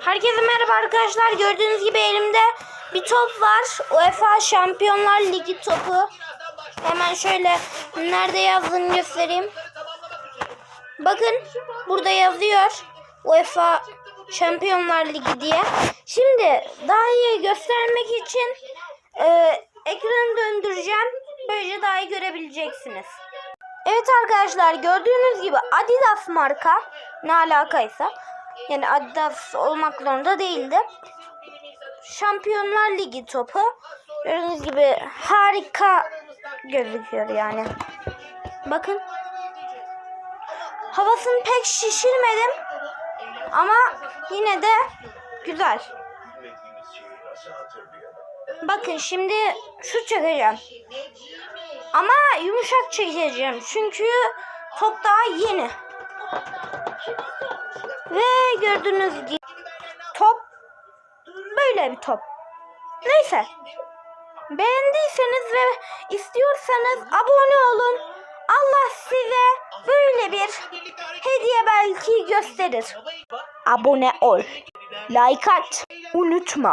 Herkese merhaba arkadaşlar. Gördüğünüz gibi elimde bir top var. UEFA Şampiyonlar Ligi topu. Hemen şöyle nerede yazdığını göstereyim. Bakın burada yazıyor. UEFA Şampiyonlar Ligi diye. Şimdi daha iyi göstermek için e, ekranı döndüreceğim. Böylece daha iyi görebileceksiniz. Evet arkadaşlar gördüğünüz gibi Adidas marka ne alakaysa yani Adidas olmak zorunda değildi. Şampiyonlar Ligi topu gördüğünüz gibi harika gözüküyor yani. Bakın havasını pek şişirmedim ama yine de güzel. Bakın şimdi şu çekeceğim. Ama yumuşak çekeceğim. Çünkü top daha yeni. Ve gördüğünüz gibi top böyle bir top. Neyse. Beğendiyseniz ve istiyorsanız abone olun. Allah size böyle bir hediye belki gösterir. Abone ol. Like at. Unutma.